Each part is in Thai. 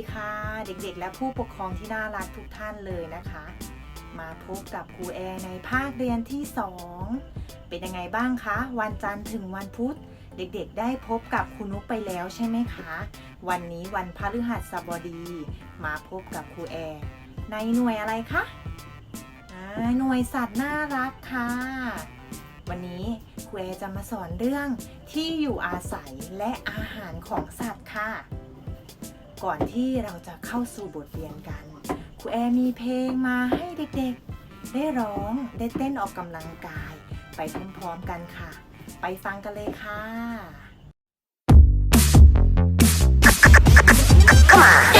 ีค่ะ เด็กๆ และผู้ปกครองที่น่ารักทุกท่านเลยนะคะ มาพบกับครูแอร์ในภาคเรียนที่ 2 เป็นยังไงบ้างคะ วันจันทร์ถึงวันพุธ เด็กๆ ได้พบกับครูนุกไปแล้วใช่ไหมคะ วันนี้วันพฤหัสบดี มาพบกับครูแอร์ในหน่วยอะไรคะหน่วยสัตว์น่ารักค่ะ วันนี้ครูแอร์จะมาสอนเรื่องที่อยู่อาศัยและอาหารของสัตว์ค่ะ ก่อนที่เราจะเข้าสู่บทเรียนกันครูแอร์มีเพลงมาให้เด็กๆ ได้ร้องได้เต้นออกกำลังกาย ไปพร้อมๆกันค่ะ ไปฟังกันเลยค่ะเต้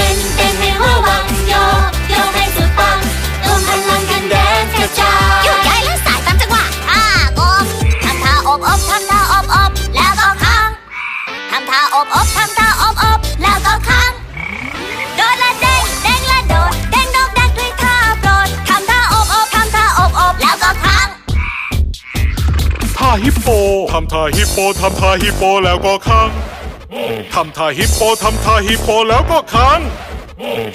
ฮิปโป ทำท่าฮิปโป ทำท่าฮิปโปแล้วก็ค้าง ทำท่าฮิปโป ทำท่าฮิปโปแล้วก็ค้าง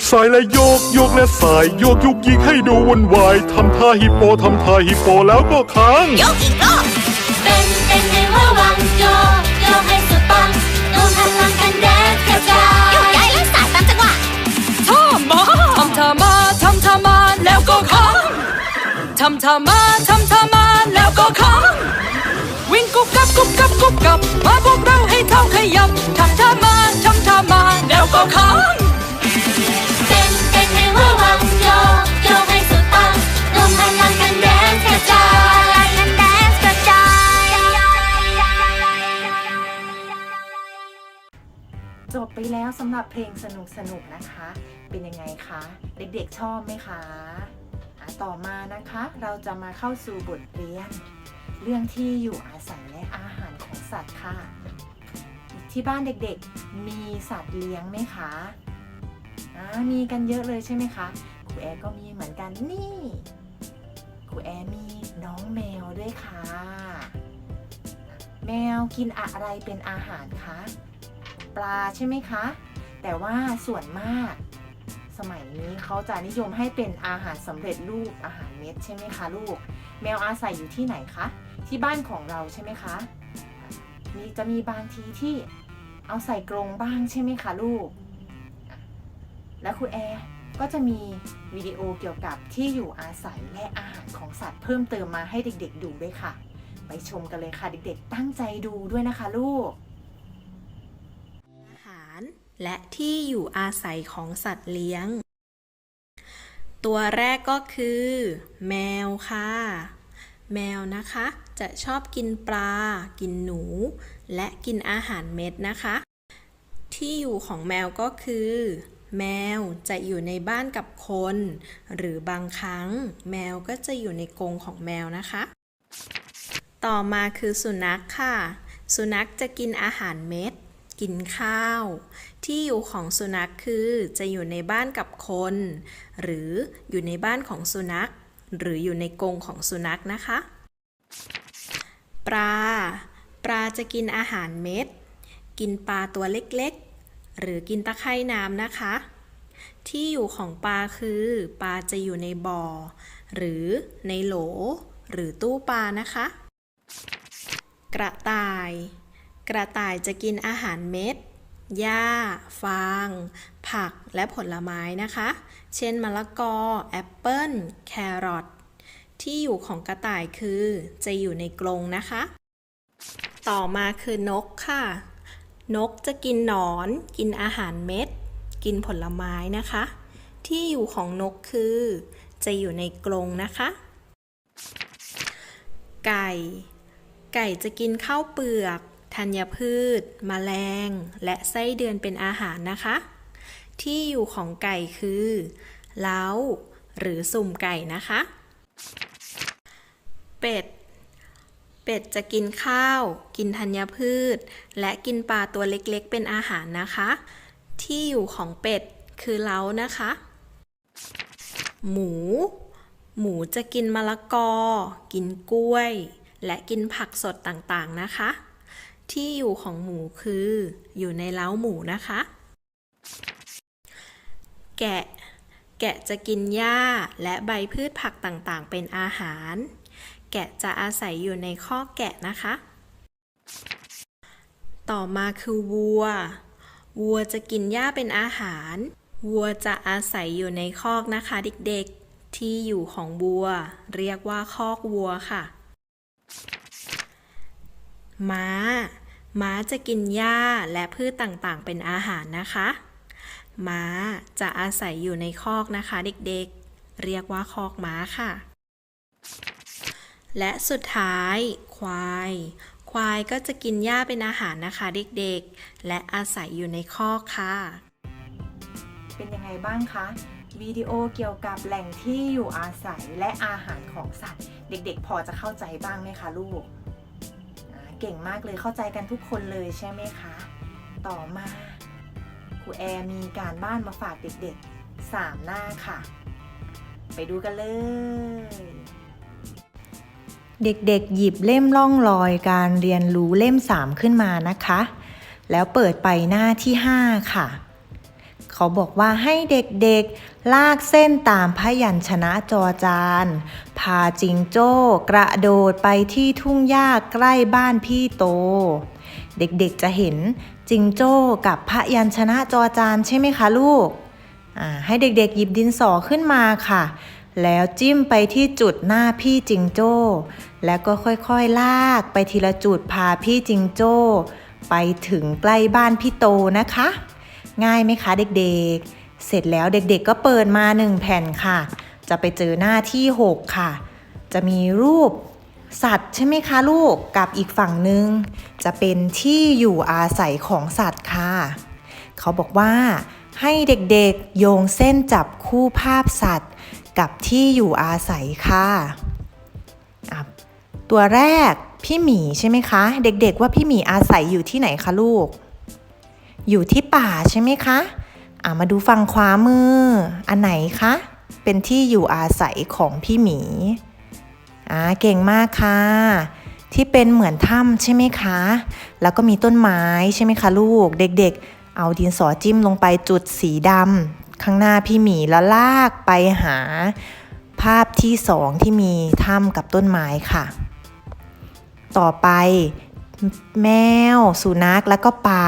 สายและโยกโยกและสายโยกยุกยิกให้ดูวุ่นวายทำท่าฮิปโปทำท่าฮิปโปแล้วก็ค้างยกอีกรอบเป็นเป็นให้ระวังโยกโยกให้สุดปังรวมพลังกันแดนกระจายโยกย้ายและสายตามจังหวะท่ามาทำท่ามาทำท่ามาแล้วก็ค้างทำท่ามาทำท่ามาแล้วก็ค้างวิ่งกุ บกับกุบกับกุบกับ มาพวกเราให้เท่าขยับทำท่ามาทำท่ามาแล้วก็ค้างเป็นเป็นให้ระวังโยกโยกให้สุดปังรวมพลังกันแดนกระจายกันแดนกระจายจบไปแล้วสำหรับเพลงสนุกๆนะคะ เป็นยังไงคะ เด็กๆชอบไหมคะอะต่อมานะคะเราจะมาเข้าสู่บทเรียน เรื่องที่อยู่อาศัยและอาหารของสัตว์ค่ะ ที่บ้านเด็กๆ มีสัตว์เลี้ยงไหมคะมีกันเยอะเลยใช่ไหมคะครูแอร์ก็มีเหมือนกันนี่ครูแอร์มีน้องแมวด้วยค่ะ แมวกินอะไรเป็นอาหารคะปลาใช่ไหมคะ แต่ว่าส่วนมาก สมัยนี้เขาจะนิยมให้เป็นอาหารสำเร็จรูปอาหารเม็ดใช่ไหมคะลูก แมวอาศัยอยู่ที่ไหนคะ ที่บ้านของเราใช่ไหมคะมีจะมีบางทีที่เอาใส่กรงบ้างใช่ไหมคะลูก และครูแอร์ก็จะมีวิดีโอเกี่ยวกับที่อยู่อาศัยและอาหารของสัตว์เพิ่มเติมมาให้เด็กๆ ดูด้วยค่ะ ไปชมกันเลยค่ะเด็กๆ ตั้งใจดูด้วยนะคะลูก อาหารและที่อยู่อาศัยของสัตว์เลี้ยง ตัวแรกก็คือ แมวค่ะ แมวนะคะจะชอบกินปลา กินหนู และกินอาหารเม็ดนะคะ ที่อยู่ของแมวก็คือ แมวจะอยู่ในบ้านกับคน หรือบางครั้ง แมวก็จะอยู่ในกรงของแมวนะคะ ต่อมาคือสุนัขค่ะ สุนัขจะกินอาหารเม็ด กินข้าว ที่อยู่ของสุนัขคือจะอยู่ในบ้านกับคน หรืออยู่ในบ้านของสุนัข หรืออยู่ในกรงของสุนัขนะคะ ปลา ปลาจะกินอาหารเม็ด กินปลาตัวเล็กๆ หรือกินตะไคร่น้ำนะคะ ที่อยู่ของปลาคือปลาจะอยู่ในบ่อ หรือในโหล หรือตู้ปลานะคะ กระต่าย กระต่ายจะกินอาหารเม็ด หญ้า ฟาง ผักและผลไม้นะคะ เช่น มะละกอ แอปเปิ้ล แครอท ที่อยู่ของกระต่ายคือจะอยู่ในกรงนะคะ ต่อมาคือนกค่ะ นกจะกินหนอน กินอาหารเม็ด กินผลไม้นะคะ ที่อยู่ของนกคือ จะอยู่ในกรงนะคะ ไก่ ไก่จะกินข้าวเปลือก ธัญพืชแมลง และไส้เดือนเป็นอาหารนะคะ ที่อยู่ของไก่คือเล้า หรือสุ่มไก่นะคะ เป็ด เป็ดจะกินข้าว กินธัญพืช และกินปลาตัวเล็กๆ เป็นอาหารนะคะ ที่อยู่ของเป็ดคือเล้านะคะ หมู หมูจะกินมะละกอ กินกล้วย และกินผักสดต่างๆนะคะ ที่อยู่ของหมูคืออยู่ในเล้าหมูนะคะ แกะ แกะจะกินหญ้าและใบพืชผักต่างๆ เป็นอาหาร แกะจะอาศัยอยู่ในคอกแกะนะคะ ต่อมาคือวัว วัวจะกินหญ้าเป็นอาหาร วัวจะอาศัยอยู่ในคอกนะคะเด็กๆ ที่อยู่ของวัว เรียกว่าคอกวัวค่ะ ม้า ม้าจะกินหญ้าและพืชต่างๆ เป็นอาหารนะคะ ม้าจะอาศัยอยู่ในคอกนะคะเด็กๆ เรียกว่าคอกม้าค่ะ และสุดท้าย ควาย ควายก็จะกินหญ้าเป็นอาหารนะคะเด็กๆ และอาศัยอยู่ในคอกค่ะ เป็นยังไงบ้างคะวิดีโอเกี่ยวกับแหล่งที่อยู่อาศัยและอาหารของสัตว์ เด็กๆ พอจะเข้าใจบ้างไหมคะลูก เก่งมากเลยเข้าใจกันทุกคนเลยใช่ไหมคะ ต่อมาครูแอร์มีการบ้านมาฝากเด็กๆ 3 หน้าค่ะ ไปดูกันเลย เด็กๆ หยิบเล่มล่องลอยการเรียนรู้เล่ม 3 ขึ้นมานะคะ แล้วเปิดไปหน้าที่ 5 ค่ะ เขาบอกว่าให้เด็กๆ ลากเส้นตามพยัญชนะจอจาน พาจิงโจ้กระโดดไปที่ทุ่งหญ้าใกล้บ้านพี่โต เด็กๆจะเห็นจิงโจ้กับพยัญชนะจอจานใช่ไหมคะลูก ให้เด็กๆ หยิบดินสอขึ้นมาค่ะ แล้วจิ้มไปที่จุดหน้าพี่จิงโจ้ แล้วก็ค่อยๆลากไปทีละจุดพาพี่จิงโจ้ ไปถึงใกล้บ้านพี่โตนะคะ ง่ายไหมคะเด็กๆ เสร็จแล้วเด็กๆก็เปิดมาหนึ่งแผ่นค่ะ จะไปเจอหน้าที่ 6 ค่ะ จะมีรูปสัตว์ใช่ไหมคะลูกกับอีกฝั่งหนึ่งจะเป็นที่อยู่อาศัยของสัตว์ค่ะ เขาบอกว่าให้เด็กๆโยงเส้นจับคู่ภาพสัตว์ กับที่อยู่อาศัยค่ะตัวแรกพี่หมีใช่ไหมคะ เด็กๆว่าพี่หมีอาศัยอยู่ที่ไหนคะลูก อยู่ที่ป่าใช่ไหมคะอะมาดูฝั่งขวามือ อันไหนคะ เป็นที่อยู่อาศัยของพี่หมีอ่าเก่งมากค่ะ ที่เป็นเหมือนถ้ำใช่ไหมคะ แล้วก็มีต้นไม้ใช่ไหมคะลูก เด็กๆ เอาดินสอจิ้มลงไปจุดสีดำข้างหน้าพี่หมีแล้วลากไปหา ภาพที่สองที่มีถ้ำกับต้นไม้ค่ะ ต่อไป แมว สุนัขแล้วก็ปลา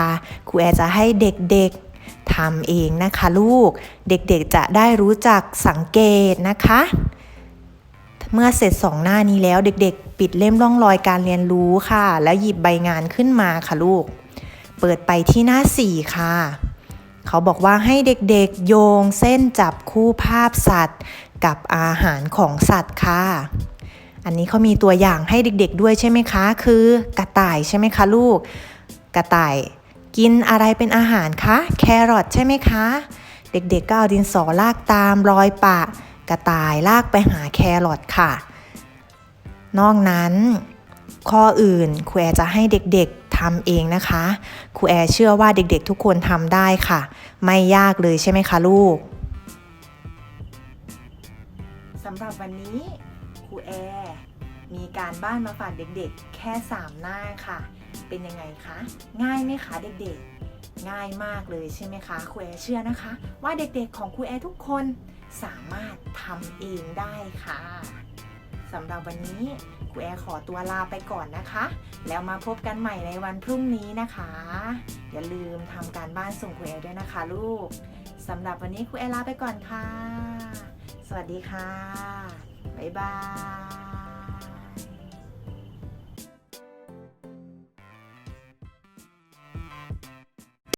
ครูแอจะให้เด็กๆทำเองนะคะลูก เด็กๆจะได้รู้จักสังเกตนะคะ เมื่อเสร็จสองหน้านี้แล้วเด็กๆ ปิดเล่มร่องรอยการเรียนรู้ค่ะ แล้วหยิบใบงานขึ้นมาค่ะลูก เปิดไปที่หน้า 4 ค่ะ เขาบอกว่าให้เด็กๆโยงเส้นจับคู่ภาพสัตว์ กับอาหารของสัตว์ค่ะ อันนี้เขามีตัวอย่างให้เด็กๆด้วยใช่ไหมคะ คือกระต่ายใช่ไหมคะลูก กระต่ายกินอะไรเป็นอาหารคะ แครอทใช่ไหมคะ เด็กๆก็เอาดินสอลากตามรอยปะ กระต่ายลากไปหาแครอทค่ะ นอกนั้น ข้ออื่นครูแอร์จะให้เด็กๆทำเองนะคะครูแอร์เชื่อว่าเด็กๆทุกคนทำได้ค่ะ ไม่ยากเลยใช่ไหมคะลูกสำหรับวันนี้ครูแอร์ มีการบ้านมาฝากเด็กๆ แค่ 3 หน้าค่ะ เป็นยังไงคะ ง่ายไหมคะเด็กๆ ง่ายมากเลยใช่ไหมคะครูแอร์เชื่อนะคะ ว่าเด็กๆของครูแอร์ทุกคนสามารถทำเองได้ค่ะสำหรับวันนี้ครูแอร์ขอตัวลาไปก่อนนะคะ แล้วมาพบกันใหม่ในวันพรุ่งนี้นะคะ อย่าลืมทำการบ้านส่งครูแอร์ด้วยนะคะลูกสำหรับวันนี้ครูแอร์ลาไปก่อนค่ะ สวัสดีค่ะ บ๊ายบาย